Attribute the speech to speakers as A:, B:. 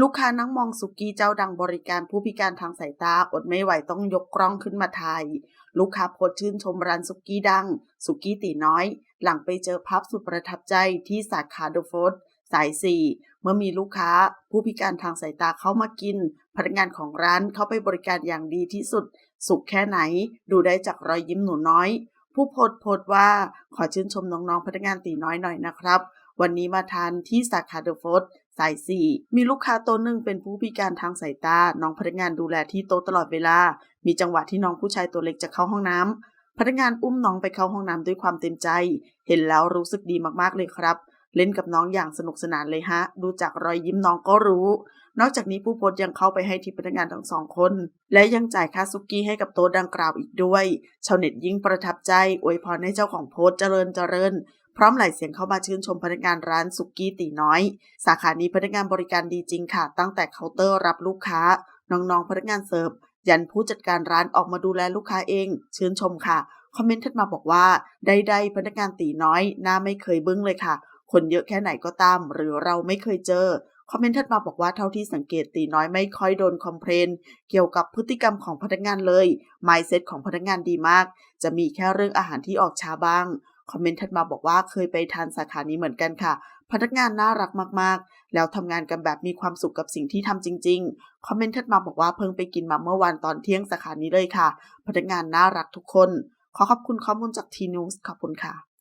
A: ลูกค้านั่งมองสุกี้เจ้าดังบริการผู้พิการทางสายตาอดไม่ไหวต้องยกกล้องขึ้นมาถ่าย ลูกค้าโพสชื่นชมร้านสุกี้ดัง สุกี้ตีน้อย หลังไปเจอภาพสุดประทับใจที่สาขาเดอะโฟร์สาย4เมื่อมีลูกค้าผู้พิการทางสายตาเข้ามากิน พนักงานของร้านเข้าไปบริการอย่างดีที่สุด สุขแค่ไหน ดูได้จากรอยยิ้มหนูน้อย ผู้โพสโพสว่าขอชื่นชมน้องๆพนักงานตีน้อยหน่อยนะครับ วันนี้มาทานที่สาขาเดอะโฟร์ สาย 4 มีลูกค้าโต๊ะหนึ่งเป็นผู้พิการทางสายตา น้องพนักงานดูแลที่โต๊ะตลอดเวลา มีจังหวะที่น้องผู้ชายตัวเล็กจะเข้าห้องน้ำพนักงานอุ้มน้องไปเข้าห้องน้ำด้วยความเต็มใจ เห็นแล้วรู้สึกดีมากๆเลยครับ เล่นกับน้องอย่างสนุกสนานเลยฮะ ดูจากรอยยิ้มน้องก็รู้ นอกจากนี้ผู้โพสยังเข้าไปให้ทิปพนักงานทั้งสองคน และยังจ่ายค่าซุกี้ให้กับโต๊ะดังกล่าวอีกด้วย ชาวเน็ตยิ่งประทับใจอวยพรให้เจ้าของโพส์เจริญเจริญ พร้อมไหลเสียงเข้ามาชื่นชมพนักงานร้านสุกี้ตีน้อย สาขานี้พนักงานบริการดีจริงค่ะ ตั้งแต่เคาน์เตอร์รับลูกค้า น้องๆพนักงานเสิร์ฟยันผู้จัดการร้านออกมาดูแลลูกค้าเอง ชื่นชมค่ะ คอมเมนต์ถัดมาบอกว่าใดๆพนักงานตีน้อยหน้าไม่เคยบึ้งเลยค่ะ คนเยอะแค่ไหนก็ตาม หรือเราไม่เคยเจอคอมเมนต์ถัดมาบอกว่าเท่าที่สังเกตตีน้อยไม่ค่อยโดนคอมเพลนเกี่ยวกับพฤติกรรมของพนักงานเลย mindset ของพนักงานดีมาก จะมีแค่เรื่องอาหารที่ออกช้าบ้าง คอมเมนต์ถัดมาบอกว่าเคยไปทานสาขานี้เหมือนกันค่ะ พนักงานน่ารักมากๆ แล้วทำงานกันแบบมีความสุขกับสิ่งที่ทำจริง ๆ คอมเมนต์ถัดมาบอกว่าเพิ่งไปกินมาเมื่อวานตอนเที่ยงสาขานี้เลยค่ะ พนักงานน่ารักทุกคน ขอขอบคุณข้อมูลจากทีนิวส์ขอบคุณค่ะ